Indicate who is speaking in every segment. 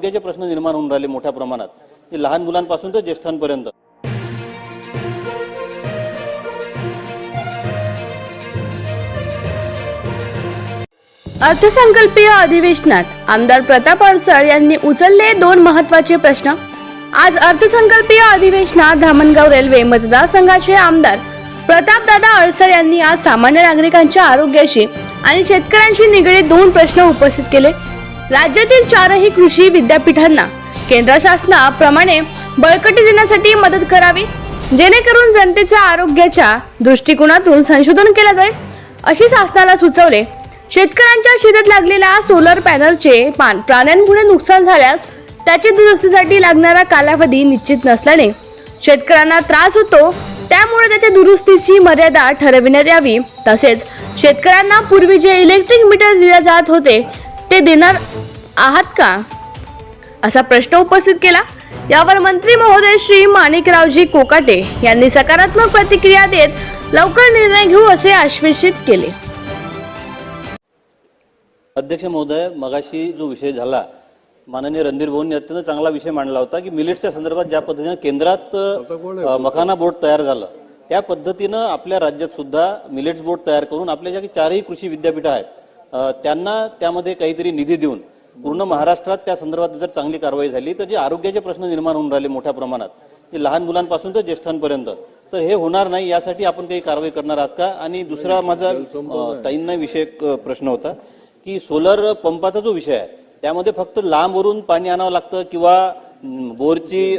Speaker 1: आरोग्याचे प्रश्न निर्माण होऊन राहिले मोठ्या प्रमाणात. लहान मुलांपासून ते ज्येष्ठांपर्यंत.
Speaker 2: अर्थसंकल्पीय अधिवेशनात आमदार प्रताप अडसर यांनी उचलले दोन महत्त्वाचे प्रश्न. आज अर्थसंकल्पीय अधिवेशनात धामणगाव रेल्वे मतदारसंघाचे आमदार प्रतापदादा अडसर यांनी आज सामान्य नागरिकांच्या आरोग्याशी आणि शेतकऱ्यांशी निगडीत दोन प्रश्न उपस्थित केले. राज्यातील चारही कृषी विद्यापीठांना केंद्र शासनाप्रमाणे बळकटी देण्यासाठी मदत करावी जेणेकरून जनतेच्या आरोग्याच्या दृष्टिकोनातून संशोधन केलं जाईल अशी शासनाला सुचवले. शेतकऱ्यांच्या शेतात लागलेल्या सोलर पॅनलचे पान प्राण्यांमुळे नुकसान झाल्यास त्याची दुरुस्तीसाठी लागणारा कालावधी निश्चित नसल्याने शेतकऱ्यांना त्रास होतो. त्यामुळे त्याच्या दुरुस्तीची मर्यादा ठरविण्यात यावी. तसेच शेतकऱ्यांना पूर्वी जे इलेक्ट्रिक मीटर दिले जात होते ते देणार आहात का? असा प्रश्न उपस्थित केला. यावर मंत्री महोदय श्री माणिकरावजी कोकाटे यांनी सकारात्मक प्रतिक्रिया देत लवकर निर्णय घेऊ असे आश्वासित केले.
Speaker 1: अध्यक्ष महोदय मगाशी जो विषय झाला माननीय रणधीर भाऊंनी अत्यंत चांगला विषय मांडला होता की मिलेट्सच्या संदर्भात ज्या पद्धतीने केंद्रात मखाना बोर्ड तयार झालं त्या पद्धतीनं आपल्या राज्यात सुद्धा मिलेट्स बोर्ड तयार करून आपल्या ज्या काही चारही कृषी विद्यापीठं आहेत त्यांना त्यामध्ये काहीतरी निधी देऊन पूर्ण महाराष्ट्रात त्या संदर्भात जर चांगली कारवाई झाली तर जे आरोग्याचे प्रश्न निर्माण होऊन राहिले मोठ्या प्रमाणात लहान मुलांपासून तर ज्येष्ठांपर्यंत तर हे होणार नाही यासाठी आपण काही कारवाई करणार आहात का? आणि दुसरा माझा ताईंना विषयक प्रश्न होता की सोलर पंपाचा जो विषय आहे त्यामध्ये फक्त लांबवरून पाणी आणावं लागतं किंवा बोरची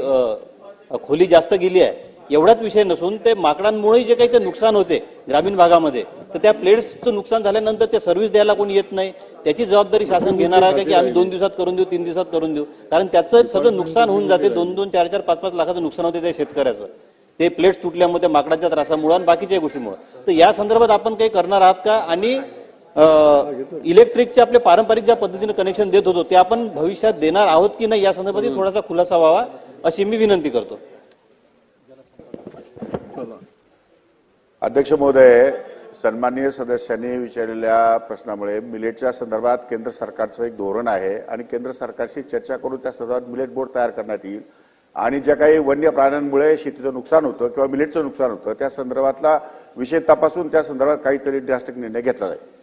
Speaker 1: खोली जास्त गेली आहे एवढाच विषय नसून ते माकडांमुळे जे काही ते नुकसान होते ग्रामीण भागामध्ये तर त्या प्लेट्सचं नुकसान झाल्यानंतर ते सर्व्हिस द्यायला कोणी येत नाही. त्याची जबाबदारी शासन घेणार आहे की आम्ही दोन दिवसात करून देऊ तीन दिवसात करून देऊ? कारण त्याचं सगळं नुकसान होऊन जाते. दोन दोन चार चार पाच पाच लाखाचं नुकसान होते त्या शेतकऱ्याचं. ते प्लेट्स तुटल्यामुळे त्या माकडाच्या त्रासामुळे आणि बाकीच्या गोष्टीमुळे. तर या संदर्भात आपण काही करणार आहात का? आणि इलेक्ट्रिकचे आपले पारंपरिक ज्या पद्धतीने कनेक्शन देत होतो ते आपण भविष्यात देणार आहोत की नाही या संदर्भात थोडासा खुलासा व्हावा अशी मी विनंती करतो.
Speaker 3: अध्यक्ष महोदय सन्माननीय सदस्यांनी विचारलेल्या प्रश्नामुळे मिलेटच्या संदर्भात केंद्र सरकारचं एक धोरण आहे आणि केंद्र सरकारशी चर्चा करून त्या संदर्भात मिलेट बोर्ड तयार करण्यात येईल. आणि ज्या काही वन्य प्राण्यांमुळे शेतीचं नुकसान होतं किंवा मिलेटचं नुकसान होतं त्या संदर्भातला विषय तपासून त्या संदर्भात काहीतरी ड्रास्टिक निर्णय घेतला जाईल.